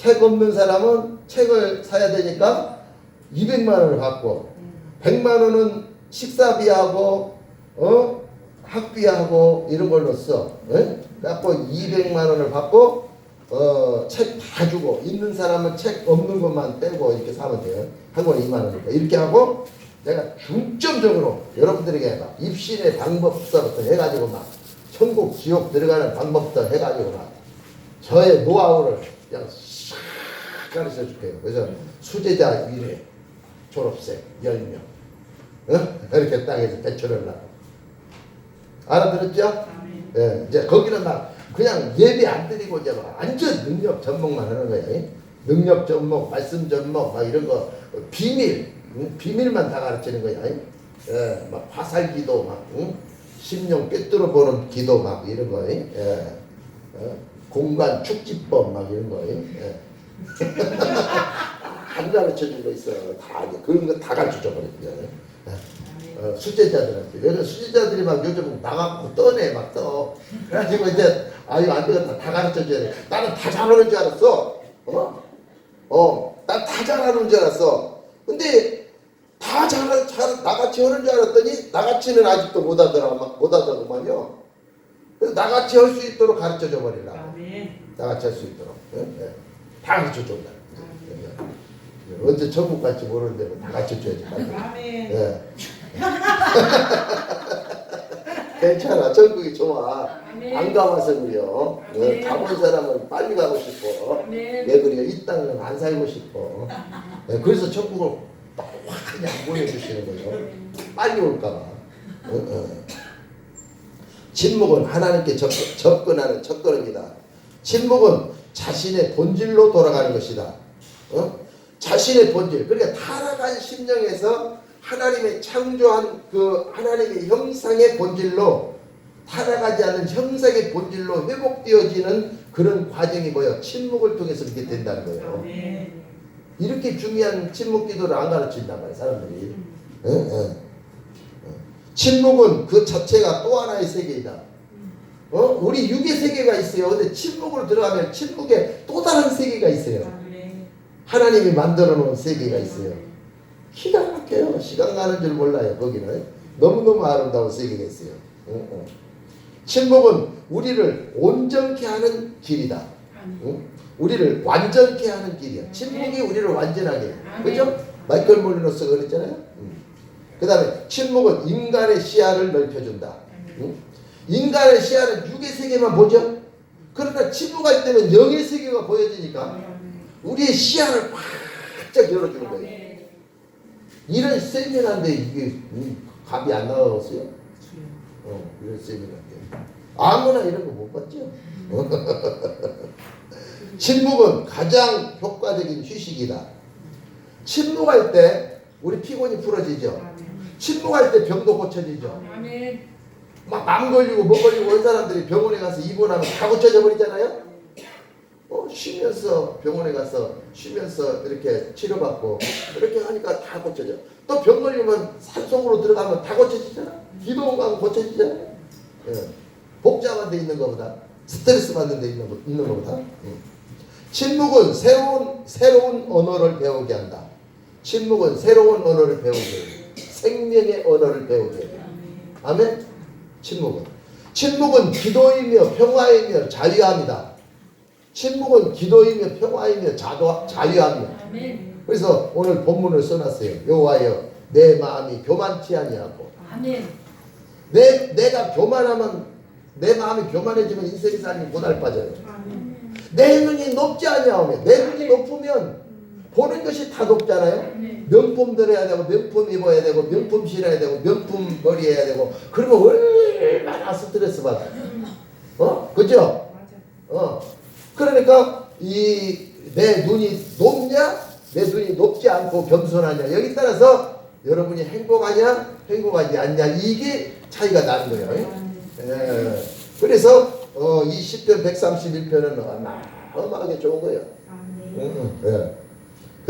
책 없는 사람은 책을 사야 되니까 200만 원을 받고 100만 원은 식사비하고 어 학비하고 이런 걸로 써. 예? 갖고 200만 원을 받고 어, 책 다 주고 있는 사람은 책 없는 것만 빼고 이렇게 사면 돼요. 한 권에 2만 원이니까 이렇게 하고 내가 중점적으로 여러분들에게 막 입신의 방법부터 해가지고 막 천국 지옥 들어가는 방법부터 해가지고 막 저의 노하우를 그냥 싹 가르쳐 줄게요. 그래서 수제자 1회 졸업생 10명 어? 이렇게 땅에서 배출을 하고 알아들었죠? 예, 이제 거기는 막 그냥 예배 안 드리고 이제 막 완전 능력 전목만 하는 거예요. 예? 능력 전목, 말씀 전목, 막 이런 거 비밀, 응? 비밀만 다 가르치는 거야. 예, 예, 막 화살 기도, 막 응? 심령 꿰뚫어 보는 기도, 막 이런 거. 예, 예. 어? 공간 축지법, 막 이런 거. 예. 안 가르쳐 준거 있어. 다 이제 그런 거 다 가르쳐. 예. 어, 수제자들한테 요즘 수제자들이 막 요즘 나가고 떠내 막 떠. 그래가지고 이제 아유 안 되겠다 다 가르쳐 줘야 돼. 나는 다 잘하는 줄 알았어. 어? 어, 난 다 잘하는 줄 알았어. 근데 다 잘, 잘 나같이 하는 줄 알았더니 나같이는 아직도 못하더라 못하더구만요. 그래서 나같이 할 수 있도록 가르쳐 줘 버리라. 아멘. 나같이 할 수 있도록. 예? 예. 다 가르쳐 준다. 예. 언제 천국 갈지 모르는데 뭐 다 가르쳐 줘야지. 아멘. 예. 괜찮아. 천국이 좋아. 아멘. 안 가봐서 그래요. 예. 가본 사람은 빨리 가고 싶어. 아멘. 왜 그래요? 이 땅은 안 살고 싶어. 예, 그래서 천국을 확 그냥 보내주시는 거예요. 빨리 올까봐. 어, 어. 침묵은 하나님께 접, 접근하는 첫걸음이다. 침묵은 자신의 본질로 돌아가는 것이다. 어? 자신의 본질. 그러니까 타락한 심령에서 하나님의 창조한 그 하나님의 형상의 본질로 타락하지 않은 형상의 본질로 회복되어지는 그런 과정이 뭐예요? 침묵을 통해서 이렇게 된다는 거예요. 이렇게 중요한 침묵 기도를 안 가르친단 말이에요, 사람들이. 예, 예. 침묵은 그 자체가 또 하나의 세계이다. 어? 우리 육의 세계가 있어요. 근데 침묵으로 들어가면 침묵에 또 다른 세계가 있어요. 아멘. 하나님이 만들어 놓은 세계가 있어요. 기가 막혀요. 시간 가는 줄 몰라요. 거기는 너무너무 아름다운 세계가 있어요. 어, 어. 침묵은 우리를 온전케 하는 길이다. 응? 우리를 완전케 하는 길이야. 침묵이 우리를 완전하게. 해. 아멘. 그죠? 마이클 몰리노스 그랬잖아요. 그 다음에 침묵은 인간의 시야를 넓혀준다. 응? 인간의 시야는 육의 세계만 보죠. 그러나 침묵할 때는 영의 세계가 보여지니까 우리의 시야를 활짝 열어주는 거예요. 이런 세미나인데 이게 음, 감이 안 나왔어요? 어, 이런 세미나인데 아무나 이런 거 못 봤죠? 침묵은 가장 효과적인 휴식이다. 침묵할 때 우리 피곤이 풀어지죠. 침묵할 때 병도 고쳐지죠. 아멘. 막맘 걸리고 뭐 걸리고 온 사람들이 병원에 가서 입원하면 다 고쳐져 버리잖아요. 어, 쉬면서 병원에 가서 쉬면서 이렇게 치료받고 그렇게 하니까 다 고쳐져. 또 병 걸리면 산속으로 들어가면 다 고쳐지잖아. 기도원 가면 고쳐지잖아요. 예. 복잡한 데 있는 것보다 스트레스 받는 데 있는, 거, 있는 것보다. 음. 침묵은 새로운 새로운 언어를 배우게 한다. 침묵은 새로운 언어를 배우게 해. 생명의 언어를 배우게 해. 아멘. 침묵은 침묵은 기도이며 평화이며 자유함이다. 침묵은 기도이며 평화이며 자도, 자유함이야. 아멘. 그래서 오늘 본문을 써놨어요. 여호와여 내 마음이 교만치 아니하고 아멘. 내 내가 교만하면 내 마음이 교만해지면 인생의 삶이 못알 빠져요. 아멘. 내 눈이 높지 아니하오며 내 눈이 높으면 보는 것이 다 높잖아요. 아멘. 명품 들어야 되고 명품 입어야 되고 명품 신어야 되고 명품 머리 해야 되고 그러면 얼마나 스트레스 받아. 어? 그죠? 어. 그러니까 이 내 눈이 높냐? 내 눈이 높지 않고 겸손하냐? 여기 따라서 여러분이 행복하냐? 행복하지 않냐? 이게 차이가 나는 거예요. 예. 그래서 어, 이 10편 131편은 어마어마하게 좋은 거예요. 응, 예.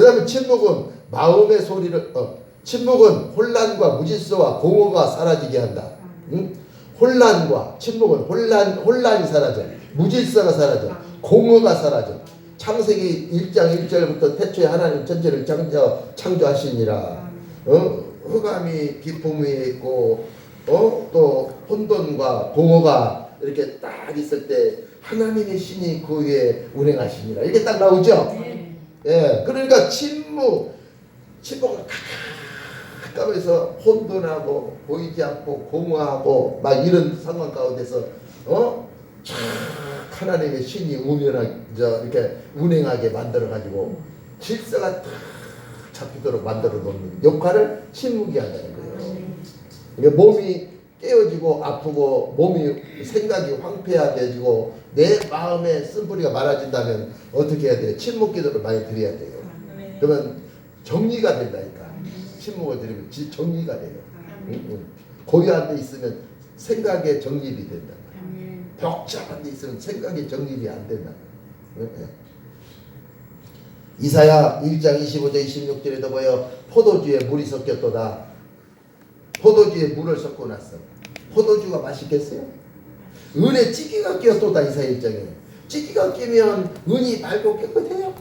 그 다음에 침묵은 마음의 소리를, 어, 침묵은 혼란과 무질서와 공허가 사라지게 한다. 응? 혼란과 침묵은 혼란, 혼란이 사라져. 무질서가 사라져. 공허가 사라져. 창세기 1장 1절부터 태초에 하나님 전체를 창조, 창조하시니라. 어? 흑암이 깊음 위에 있고 어? 또 혼돈과 공허가 이렇게 딱 있을 때 하나님의 신이 그 위에 운행하시니라. 이게 딱 나오죠? 예. 그러니까 침묵, 침묵을 가까이서 혼돈하고 보이지 않고 공허하고 막 이런 상황 가운데서 어? 쫙 하나님의 신이 운행하, 저 이렇게 운행하게 만들어 가지고 질서가 딱 잡히도록 만들어 놓는 역할을 침묵이 한다는 거예요. 이게 몸이 깨어지고 아프고 몸이 생각이 황폐해지고 내 마음에 쓴뿌리가 많아진다면 어떻게 해야 돼요? 침묵 기도를 많이 드려야 돼요. 그러면 정리가 된다니까. 침묵을 드리면 지- 정리가 돼요. 응, 응. 고요한 데 있으면 생각의 정립이 된다. 벽잡한 데 있으면 생각의 정립이 안 된다. 응, 응. 이사야 1장 25절 26절에도 보여 포도주에 물이 섞였도다. 포도주에 물을 섞고 났어. 포도주가 맛있겠어요? 은에 찌개가 끼었도다 이사야 1장에. 찌개가 끼면 은이 맑고 깨끗해요.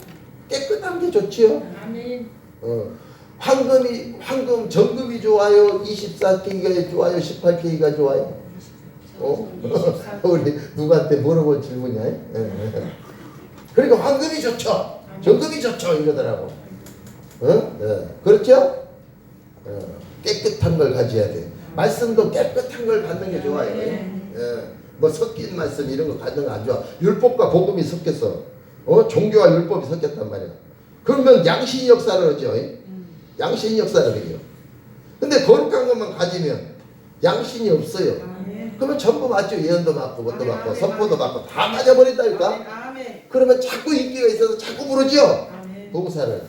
깨끗한 게 좋지요. 어, 황금이 황금 정금이 좋아요. 24K가 좋아요. 18K가 좋아요. 어? 우리 누구한테 물어본 질문이야? 예, 예. 그러니까 황금이 좋죠. 정금이 좋죠. 이러더라고. 어? 예. 그렇죠? 어, 깨끗한 걸 가져야 돼. 말씀도 깨끗한 걸 갖는 게 좋아요. 예. 뭐 섞인 말씀 이런 거 갖는 거 안 좋아. 율법과 복음이 섞였어. 어? 종교와 율법이 섞였단 말이야. 그러면 양신 역사를 하죠. 예? 양신 역사를 해요. 근데 거룩한 것만 가지면 양신이 없어요. 그러면 전부 맞죠. 예언도 맞고 뭣도 맞고 선포도 맞고 다 맞아버린다니까. 그러면 자꾸 인기가 있어서 자꾸 부르죠. 봉사를.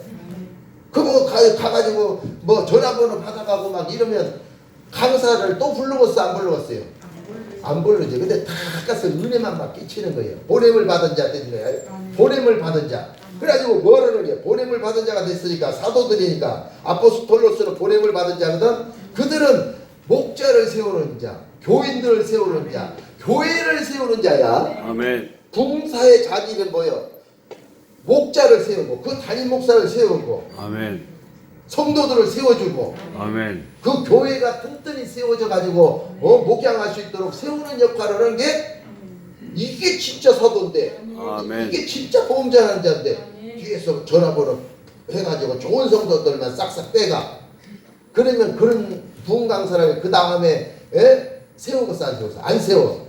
그거 가, 가가지고 뭐 전화번호 받아가고 막 이러면 강사를 또 불러봤어 안 불러봤어요? 안 부르지. 근데 다 가서 은혜만 막 끼치는 거예요. 보냄을 받은 자 되는 거예요. 보냄을 받은 자. 그래가지고 뭐를 해? 보냄을 받은 자가 됐으니까 사도들이니까 아포스톨로스는 보냄을 받은 자거든. 그들은 목자를 세우는 자, 교인들을 세우는 자, 교회를 세우는 자야. 아멘. 붕사의 자질은 뭐요? 목자를 세우고 그 담임 목사를 세우고 아멘. 성도들을 세워주고 아멘. 그 교회가 튼튼히 세워져 가지고 어, 목양할 수 있도록 세우는 역할을 하는 게 이게 진짜 사도인데 아멘. 이게 진짜 보험자라는 자인데 뒤에서 전화번호 해가지고 좋은 성도들만 싹싹 빼가 그러면 그런 부흥 강사를 그 다음에 세우고 안 세워서 안 세워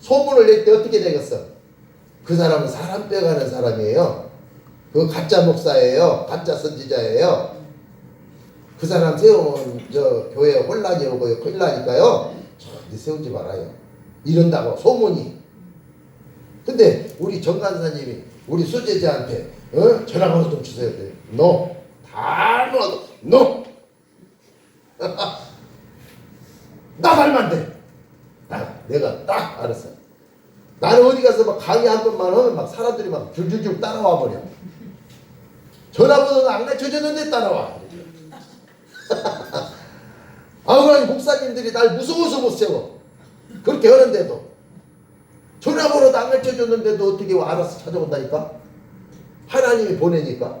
소문을 낼 때 어떻게 되겠어? 그 사람은 사람 빼가는 사람이에요. 그 가짜 목사예요. 가짜 선지자예요. 그 사람 세우면 저 교회 혼란이 오고 큰일 나니까요. 절대 세우지 말아요. 이런다고 소문이. 근데 우리 정 간사님이 우리 수제자한테 어? 전화번호 좀 주세요. 그래. 노. 다 놓아도 노. 나 닮면 돼. 나, 내가 딱 알았어. 나는 어디 가서 막 강의 한 번만 하면 막 사람들이 막 줄줄줄 따라와 버려. 전화번호는 안 가르쳐 줬는데 따라와. 아, 그러니 목사님들이 날 무서워서 못 세워. 그렇게 하는데도. 전화번호도 안 가르쳐 줬는데도 어떻게 알아서 찾아온다니까? 하나님이 보내니까.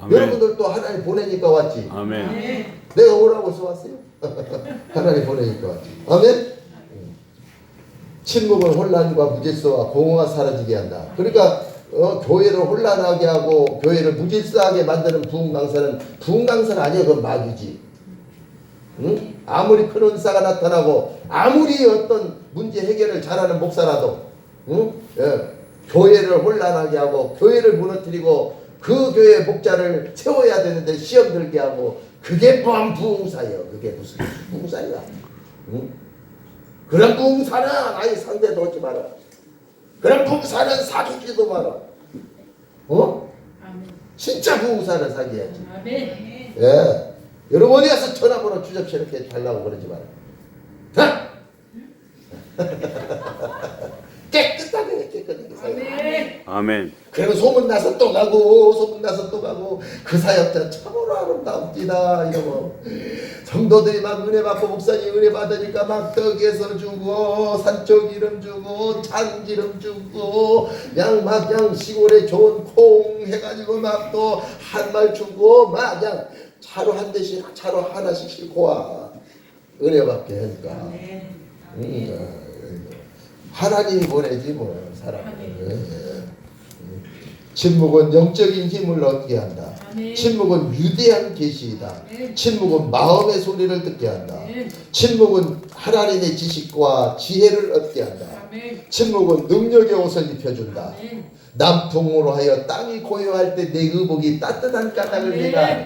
아멘. 여러분들도 하나님 보내니까 왔지. 아멘. 내가 오라고 해서 왔어요. 하나님 보내니까 왔지. 아멘? 침묵은 혼란과 무질서와 공허가 사라지게 한다. 그러니까 어, 교회를 혼란하게 하고 교회를 무질서하게 만드는 부흥 강사는 부흥 강사는 아니야. 그건 마귀지. 응? 아무리 큰 은사가 나타나고 아무리 어떤 문제 해결을 잘하는 목사라도 응? 예. 교회를 혼란하게 하고 교회를 무너뜨리고 그 교회 목자를 세워야 되는데 시험 들게 하고 그게 뭐한 부흥사예요. 그게 무슨 부흥사야. 응? 그런 부흥사는 아예 상대도 하지 마라. 그런 부흥사는 사귀지도 마라. 어? 진짜 부흥사는 사귀어야지. 예. 여러분 어디 가서 전화번호 주접시 이렇게 달라고 그러지 마라. 자! 깨끗하게 깨끗하게 살 아. 아멘. 그리고 소문나서 또 가고 소문나서 또 가고 그 사역자 참으로 아름다웁니다. 이러고. 성도들이 막 은혜 받고 목사님 은혜 받으니까 막 떡에서 주고 산쪽 기름 주고 참기름 주고 그냥 막 그냥 시골에 좋은 콩 해가지고 막 또 한 말 주고 막 그냥 차로 한 대씩 차로 하나씩 싣고 와 은혜 받게 하니까. 음, 하나님이 보내지 뭐 사람을 침묵은 영적인 힘을 얻게 한다. 아멘. 침묵은 위대한 계시이다. 아멘. 침묵은 마음의 소리를 듣게 한다. 아멘. 침묵은 하나님의 지식과 지혜를 얻게 한다. 침묵은 능력의 옷을 입혀준다. 남풍으로 하여 땅이 고요할 때 내 의복이 따뜻한 까닭을. 내가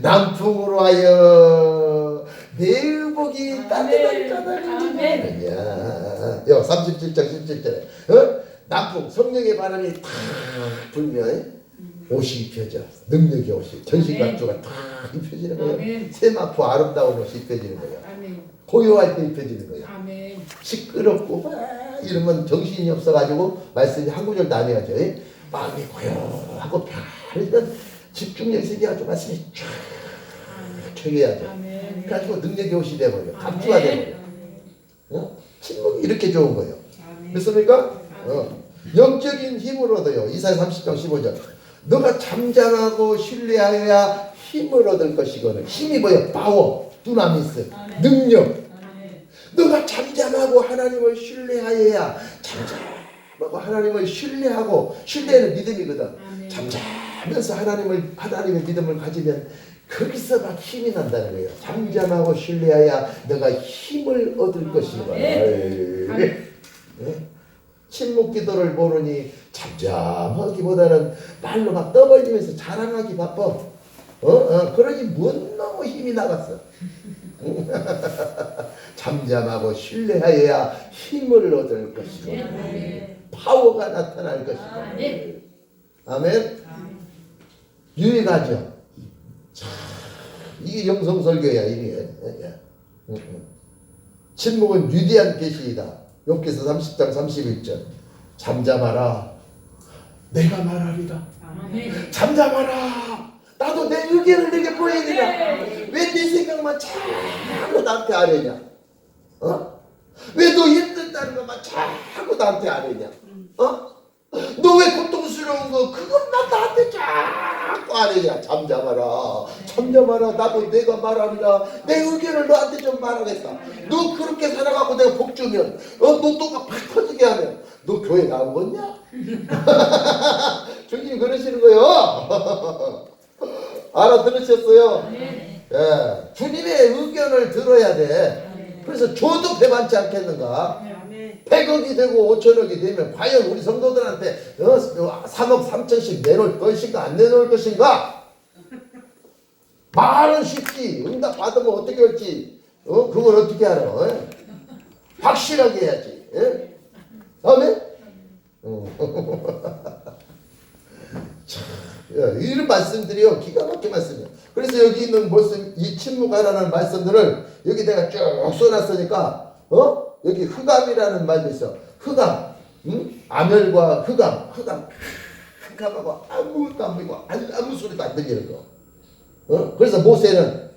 남풍으로 하여 내 의복이. 따뜻한 까닭을. 내가 여 37장 17절에 어? 남풍 성령의 바람이 탁 불면 옷이 입혀져 능력의 옷이 전신갑주가 탁 입혀지는 거예요. 세마포 아름다운 옷이 입혀지는 거예요. 고요할 때 입혀지는 거예요. 시끄럽고 막 이러면 정신이 없어가지고 말씀이 한 구절도 안 해야죠. 예? 마음이 고요하고 편하면 집중력이 생겨가지고 말씀이 쫙 쳐야죠. 그래가지고 능력이 옷이 돼버려. 갑주가 돼버려. 어? 침묵이 이렇게 좋은 거예요. 아멘. 됐습니까? 어. 영적인 힘을 얻어요. 이사야 30장 15절. 너가 잠잠하고 신뢰하여야 힘을 얻을 것이거든. 힘이 뭐예요? 파워, 두나미스. 능력. 너가 잠잠하고 하나님을 신뢰하여야 잠잠하고 하나님을 신뢰하고 신뢰는 믿음이거든. 아멘. 잠자면서 하나님을 하나님의 믿음을 가지면 거기서 막 힘이 난다는 거예요. 잠잠하고 신뢰하여 너가 힘을 얻을. 아멘. 아멘. 침묵 기도를 모르니 잠잠하기보다는 말로 막 떠벌리면서 자랑하기 바빠. 어? 어? 그러니 뭔 너무 힘이 나갔어. 잠잠하고 신뢰하여야 힘을 얻을 것이고. 파워가 나타날 것이고 아멘. 유익하죠. 참, 이게 영성설교야 이게. 침묵은 위대한 계시이다. 욥기서 30장 31절. 잠잠하라. 내가 말하리라. 아멘. 잠잠하라. 나도 내 의견을 내게. 왜네 생각만 자꾸 나한테 아뢰냐? 어? 왜 너 힘들다는 것만 자꾸 나한테 아뢰냐? 어? 너 왜 고통 스러운 거 그것만 나한테 자꾸 아뢰냐? 잠잠하라. 잠잠하라. 나도 내가 말하리라. 내 의견을 너한테 좀 말하겠다. 너 그렇게 살아가고 내가 복 주면, 어, 너 또가 팍 터지게 하면, 너 교회 나온 거냐? 주님 그러시는 거요. 알아들으셨어요? 아멘. 예, 주님의 의견을 들어야 돼. 그래서 줘도 배반지 않겠는가? 아멘. 100억이 되고 5천억이 되면 과연 우리 성도들한테 어, 3억 3천씩 내놓을 것인가 안 내놓을 것인가? 말은 쉽지 응답 받으면 어떻게 할지 어? 그걸 어떻게 알아? 어? 확실하게 해야지 예? 아멘? 어. 참, 야, 이런 말씀들이요 기가 막힌 말씀이에요. 그래서 여기 있는 말씀 이 침묵하라는 말씀들을 여기 내가 쭉 써놨으니까 어 여기 흑암이라는 말도 있어. 흑암, 응? 암열과 흑암, 흑암, 흑암하고 아무것도 안 보이고 아무, 소리도 안 들리는 거. 어? 그래서 모세는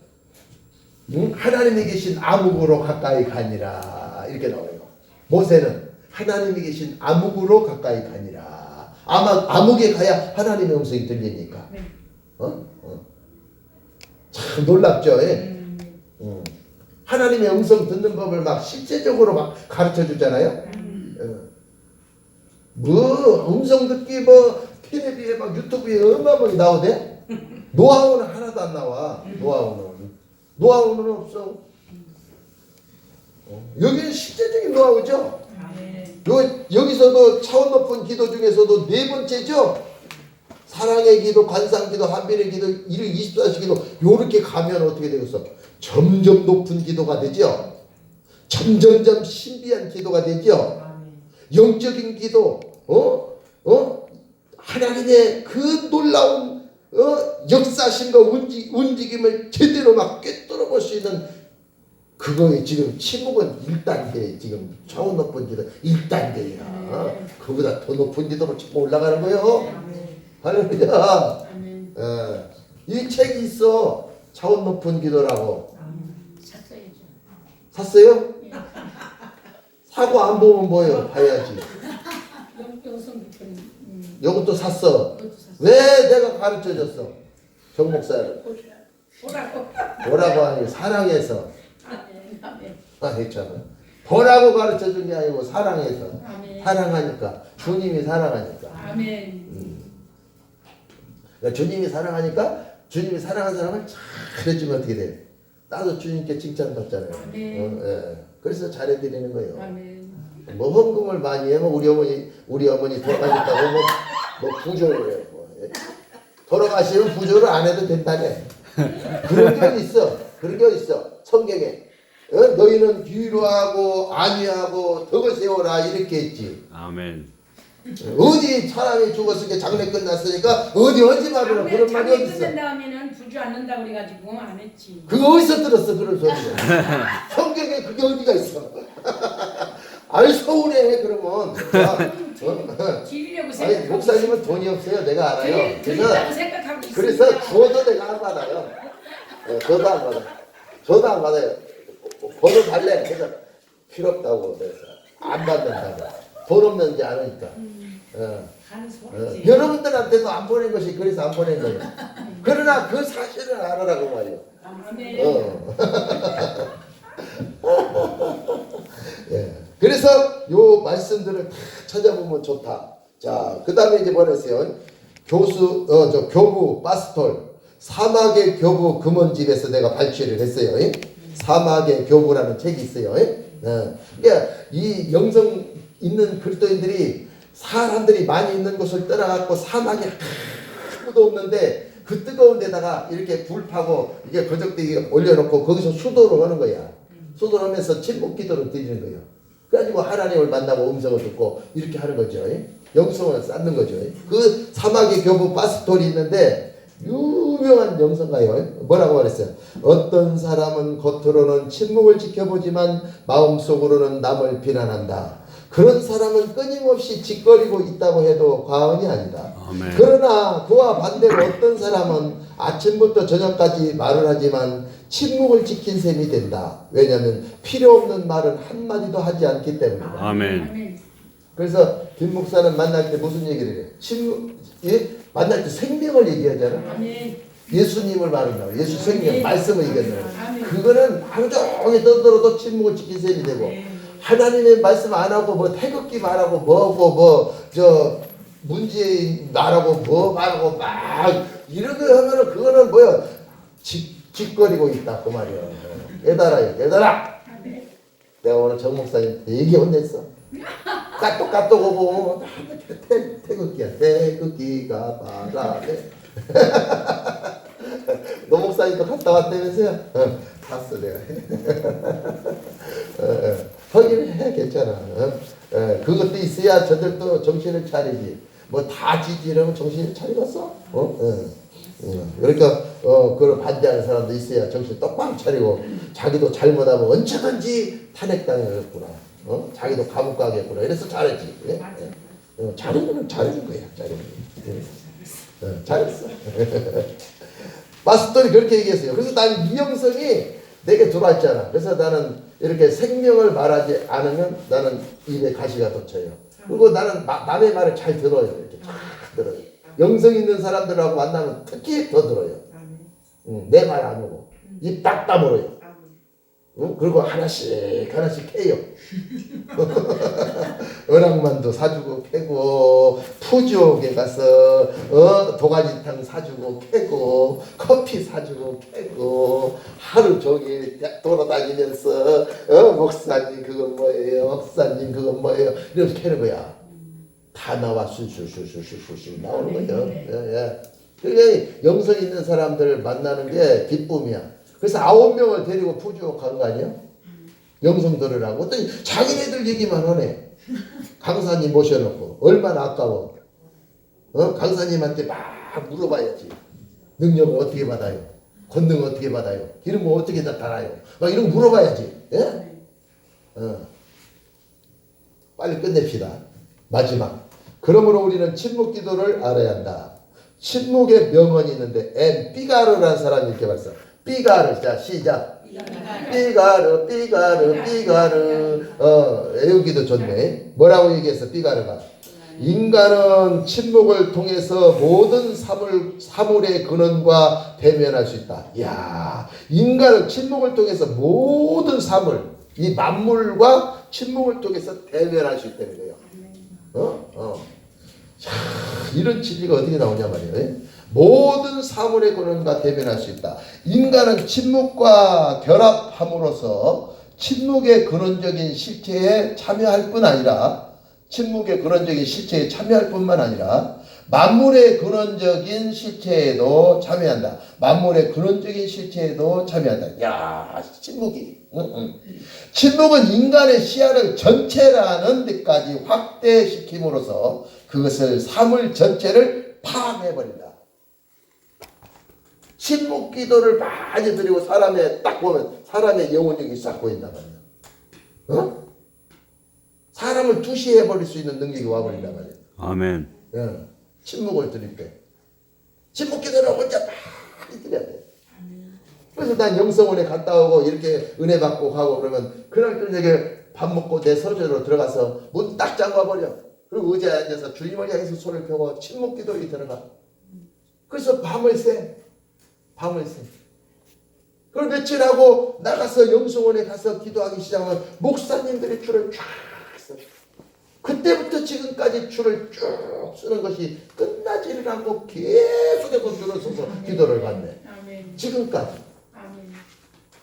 응? 하나님이 계신 암흑으로 가까이 가니라 이렇게 나와요. 모세는 하나님이 계신 암흑으로 가까이 가니라. 암흑, 암흑에 가야 하나님의 음성이 들리니까. 네. 어? 어. 참 놀랍죠. 예? 음. 음. 하나님의 음성 듣는 법을 막 실제적으로 막 가르쳐 주잖아요. 어. 뭐 음성 듣기 뭐 텔레비에 막 유튜브에 얼마나 나오대? 노하우는 하나도 안 나와. 노하우는 노하우는 없어. 어. 여기는 실제적인 노하우죠. 아멘. 요, 여기서도 차원 높은 기도 중에서도 네 번째죠. 사랑의 기도, 관상 기도, 한빈의 기도, 이런 24시 기도 요렇게 가면 어떻게 되겠어? 점점 높은 기도가 되죠. 점점점 신비한 기도가 되죠. 영적인 기도, 어? 어? 하나님의 그 놀라운 어? 역사심과 움직, 움직임을 제대로 막 꿰뚫어 볼 수 있는 그거에 지금 침묵은 1단계 지금 좌우 높은 지도 1단계야. 네. 그보다 더 높은 자꾸 올라가는 거요. 할렐루야. 어, 이 책이 있어. 차원 높은 기도라고. 샀어야죠. 샀어요? 사고 안 보면 뭐예요? 봐야지. 깊은 음, 이것도 샀어. 그것도 샀어. 왜 내가 가르쳐 줬어? 정 목사를. 보라고. 뭐라고 하니? 사랑해서. 아멘. 아멘. 아, 했잖아. 보라고 가르쳐 준 게 아니고 사랑해서. 아멘. 사랑하니까. 주님이 사랑하니까. 아멘. 그러니까 주님이 사랑하니까 주님이 사랑한 사람을 잘해주면 어떻게 돼? 나도 주님께 칭찬받잖아요. 아멘. 어, 예. 그래서 잘해드리는 거예요. 아멘. 뭐 헌금을 많이 해뭐 우리 어머니 우리 어머니 돌아가셨다고 뭐, 뭐 부조를 해요. 뭐. 예. 돌아가시면 부조를 안 해도 된다네. 그런 게 있어. 그런 게 있어. 성경에. 어? 너희는 뒤로하고 안위하고 덕을 세워라 이렇게 했지. 아멘. 어디 사람이 죽었으니까 장례 끝났으니까 어디 어디 말이라 그런 말이 장례 어디 있어. 끝난 다음에는 부주 않는다 그래가지고 안 했지. 그거 어디서 들었어 그런 소리를 성경에 그게 어디가 있어? 아이 서운해 그러면. 자, 어? 아니 생각하고 목사님은 돈이 없어요. 내가 알아요. 그래서 드린다고 생각하고 있습니다. 그래서 주어도 내가 안 받아요. 어, 저도 안 받아 저도 안 받아요. 번호 달래. 그래서 필요 없다고 그래서 안 받는다고 돈 없는지 아니까 어. 하는 어, 소리지. 여러분들한테도 안 보낸 것이 그래서 안 보낸 거예요 그러나 그 사실을 알아라고 말이에요 아멘. 어. 예. 그래서 요 말씀들을 다 찾아보면 좋다. 자, 그 다음에 이제 뭐랬어요? 교수, 어, 저 교부, 파스톨, 사막의 교부 금원집에서 내가 발췌를 했어요. 예? 사막의 교부라는 책이 있어요. 예? 어. 그러니까 이 영성 있는 그리스도인들이 사람들이 많이 있는 곳을 떠나갖고 사막에 아무도 없는데 그 뜨거운 데다가 이렇게 불 파고 이게 거적대기 올려놓고 거기서 수도를 하는 거야. 수도를 하면서 침묵 기도를 드리는 거예요. 그래가지고 하나님을 만나고 음성을 듣고 이렇게 하는 거죠. 예? 영성을 쌓는 거죠. 예? 그 사막의 교부 파스톨이 있는데 유명한 영성가요. 예? 뭐라고 말했어요? 어떤 사람은 겉으로는 침묵을 지켜보지만 마음속으로는 남을 비난한다. 그런 사람은 끊임없이 짓거리고 있다고 해도 과언이 아니다. 아멘. 그러나 그와 반대로 어떤 사람은 아침부터 저녁까지 말을 하지만 침묵을 지킨 셈이 된다. 왜냐하면 필요 없는 말은 한마디도 하지 않기 때문이다. 아멘. 그래서 김 목사는 만날 때 무슨 얘기를 해? 침묵, 예? 만날 때 생명을 얘기하잖아. 아멘. 예수님을 말한다고. 예수 생명, 말씀을 얘기한다고. 아멘. 그거는 하루 종일 떠들어도 침묵을 지킨 셈이 되고 네. 하나님의 말씀 안 하고 뭐 태극기 말하고 뭐고 뭐 저 문재인 말하고 뭐 말하고 막거 하면은 그거는 뭐야? 짓, 짓거리고 있다 그 말이야. 깨달아요 깨달아. 내가 오늘 정 목사님 되게 혼냈어. 까똑 까똑 오고 태, 태극기야. 태극기가 바람에 노 목사님도 갔다 왔다면서요? 어, 갔어 내가 어, 어, 하긴 해 괜찮아 어? 어, 있어야 저들도 정신을 차리지 뭐 다 지지려면 정신을 차리겠어? 어? 어. 어, 그러니까 어 그걸 반대하는 사람도 있어야 정신 똑바로 차리고 자기도 잘못하면 언제든지 탄핵당하겠구나 어 자기도 감옥 가겠구나 이래서 잘했지 예? 예. 어, 잘하면 잘하는 거야 잘하는 거야 예. 어, 잘했어 마스터이 그렇게 얘기했어요 그래서 나는 이영성이 내게 들어왔잖아 그래서 나는 이렇게 생명을 말하지 않으면 나는 입에 가시가 돋쳐요 그리고 나는 마- 남의 말을 잘 들어요 이렇게 잘 들어요 영성 있는 사람들하고 만나면 특히 더 들어요 아멘. 내말안 하고 입 딱 다물어요. 응? 그리고 하나씩 하나씩 캐요. 어랑만도 사주고 캐고 푸주옥에 가서 어 도가니탕 사주고 캐고 커피 사주고 캐고 하루 종일 돌아다니면서 어 목사님 그건 뭐예요? 목사님 그건 뭐예요? 이렇게 캐는 거야. 다 나와 술술술술술술 나오는 거죠. 예, 예. 그게 영성 있는 사람들 만나는 게 기쁨이야. 그래서 아홉 명을 데리고 푸주옥 간 거 아니야? 영성 들으라고. 또 자기네들 얘기만 하네. 강사님 모셔놓고 얼마나 아까워. 어? 강사님한테 막 물어봐야지. 능력을 어떻게 받아요? 권능 어떻게 받아요? 이런 거 어떻게 나타나요? 막 이런 거 물어봐야지. 예? 네. 어. 빨리 끝냅시다. 마지막. 그러므로 우리는 침묵 기도를 알아야 한다. 침묵의 명언이 있는데 엔 삐가르라는 사람이 이렇게 말했어. 삐가르. 자 시작. 삐가르 삐가르 삐가르 어 애우기도 좋네. 뭐라고 얘기했어 삐가르가? 인간은 침묵을 통해서 모든 사물, 사물의 근원과 대면할 수 있다. 야 인간은 침묵을 통해서 모든 사물, 이 만물과 침묵을 통해서 대면할 수 있다는 거예요. 어? 어. 자, 이런 진리가 어떻게 나오냐 말이에요. 예? 모든 사물의 근원과 대면할 수 있다. 인간은 침묵과 결합함으로써 침묵의 근원적인 실체에 참여할 뿐 아니라 침묵의 근원적인 실체에 참여할 뿐만 아니라 만물의 근원적인 실체에도 참여한다. 만물의 근원적인 실체에도 참여한다. 야, 침묵이. 응, 응. 침묵은 인간의 시야를 전체라는 데까지 확대시킴으로써 그것을 사물 전체를 파악해버린다. 침묵 기도를 많이 드리고 사람의 딱 보면 사람의 영혼력이 쌓고 있단 말이야. 어? 사람을 투시해 버릴 수 있는 능력이 와버린단 말이야. 아멘. 예. 침묵을 드릴 때. 침묵 기도를 혼자 많이 드려야 돼. 그래서 난 영성원에 갔다 오고 이렇게 은혜 받고 가고 그러면 그날 저녁에 밥 먹고 내 서재로 들어가서 문 딱 잠가버려. 그리고 의자에 앉아서 주님을 향해서 손을 펴고 침묵 기도에 들어가. 그래서 밤을 새. 밤을 새. 그리고 며칠 하고 나가서 영성원에 가서 기도하기 시작하면 목사님들이 줄을 쫙 서. 그때부터 지금까지 줄을 쭉 쓰는 것이 끝나지를 않고 계속해서 줄을 서서 기도를 받네. 아멘. 지금까지. 아멘.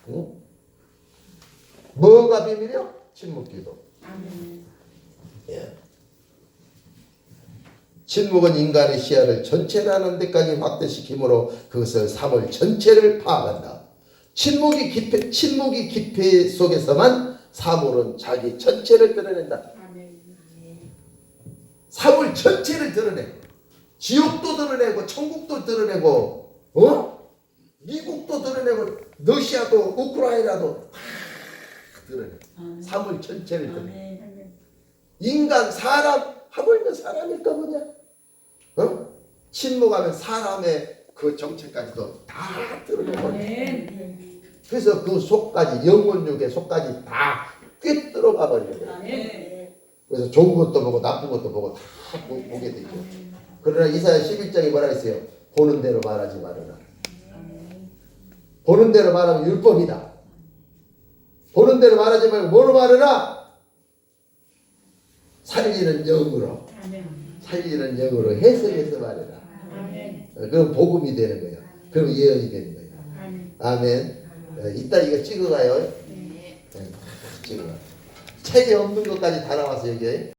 응? 뭐가 비밀이요? 침묵 기도. 아멘. 예. 침묵은 인간의 시야를 전체라는 데까지 확대시키므로 그것을 사물 전체를 파악한다. 침묵이 깊이, 침묵이 깊이 속에서만 사물은 자기 전체를 드러낸다. 사물 전체를 드러내고 지옥도 드러내고 천국도 드러내고 어? 미국도 드러내고 러시아도 우크라이나도 다 드러내. 사물 전체를 드러내. 인간 사람 하물며 사람일까 보냐? 어? 침묵하면 사람의 그 정체까지도 다 드러내고 아멘. 그래서 그 속까지 영혼육의 속까지 다 꿰뚫어가. 아멘. 그래서 좋은 것도 보고 나쁜 것도 보고 다 보- 보게 되죠. 그러나 이사야 11장에 뭐라 했어요? 보는 대로 말하지 말아라. 보는 대로 말하면 율법이다. 보는 대로 말하지 말고 뭐로 말하라? 살리는 영으로. 살리는 영으로 해석해서 말해라. 어, 그럼 복음이 되는 거예요. 그럼 예언이 되는 거예요. 아멘. 어, 이따 이거 찍어가요. 네, 찍어가. 책에 없는 것까지 다 나와서 여기.